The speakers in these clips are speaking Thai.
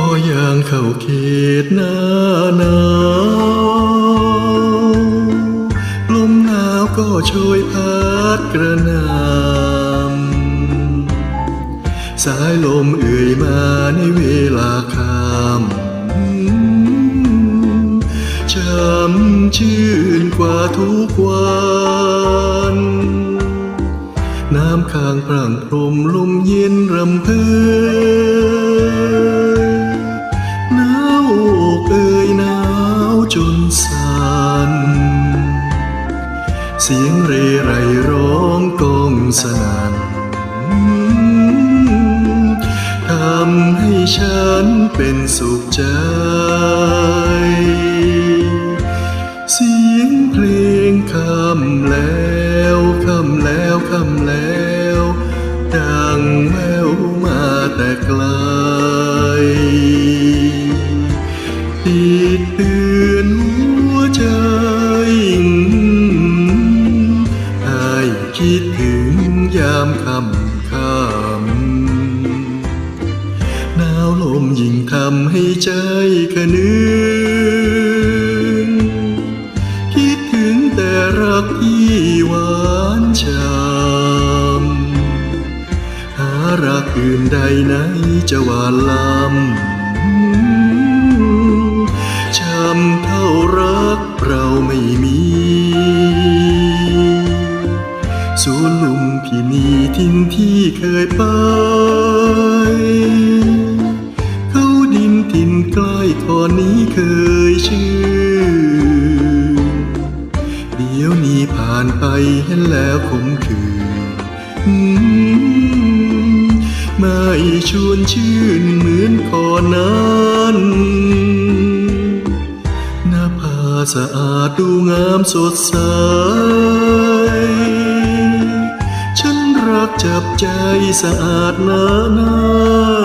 ออย่างเข้าเขตหน้าหนาวลมหนาวก็ช่วยพัดกระนำสายลมเอ่ยมาในเวลาคำช้ำชื่นกว่าทุกวันน้ำค้างพรั่งพรมลมเย็นรำเพย เสียงเรไรร้องกองสนั่นทำให้ฉันเป็นสุขใจ เสียงเพลงคำแล ขนึงคิดถึงแต่รักที่หวานช้ำหารักอื่นใดไหนจะหวานลำช้ำเท่ารักเราไม่มีสวนลุมพินีทิ้นที่เคยไป ดินทินใกล้ตอนนี้เคยชื่นเดี๋ยวนี้ผ่านไปเห็นแล้วคมคืนอืมไม่ชวนชื่นเหมือนก่อนนั้นหน้าผาสะอาดดูงามสดใสฉันรักจับใจสะอาดหนานั้น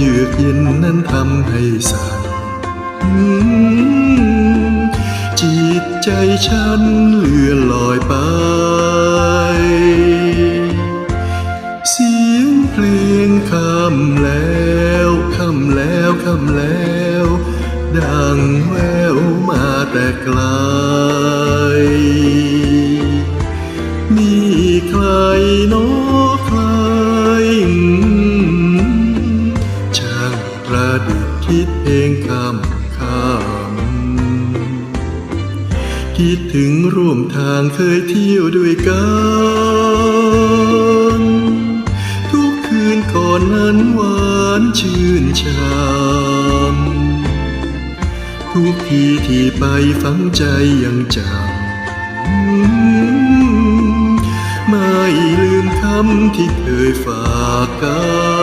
เยือกเย็นนั้นทำให้สั่นจิตใจฉันเลื่อนลอยไป เสียงเพลงคำแล้วคำแล้วคำแล้ว ดังแววมาแต่ไกล มีใครโนอ คิดเพลงคำคำคิดถึงร่วมทางเคยเที่ยวด้วยกันทุกคืนก่อนนั้นหวานชื่นชามทุกทีที่ไปฝังใจยังจำไม่ลืมคำที่เคยฝากกัน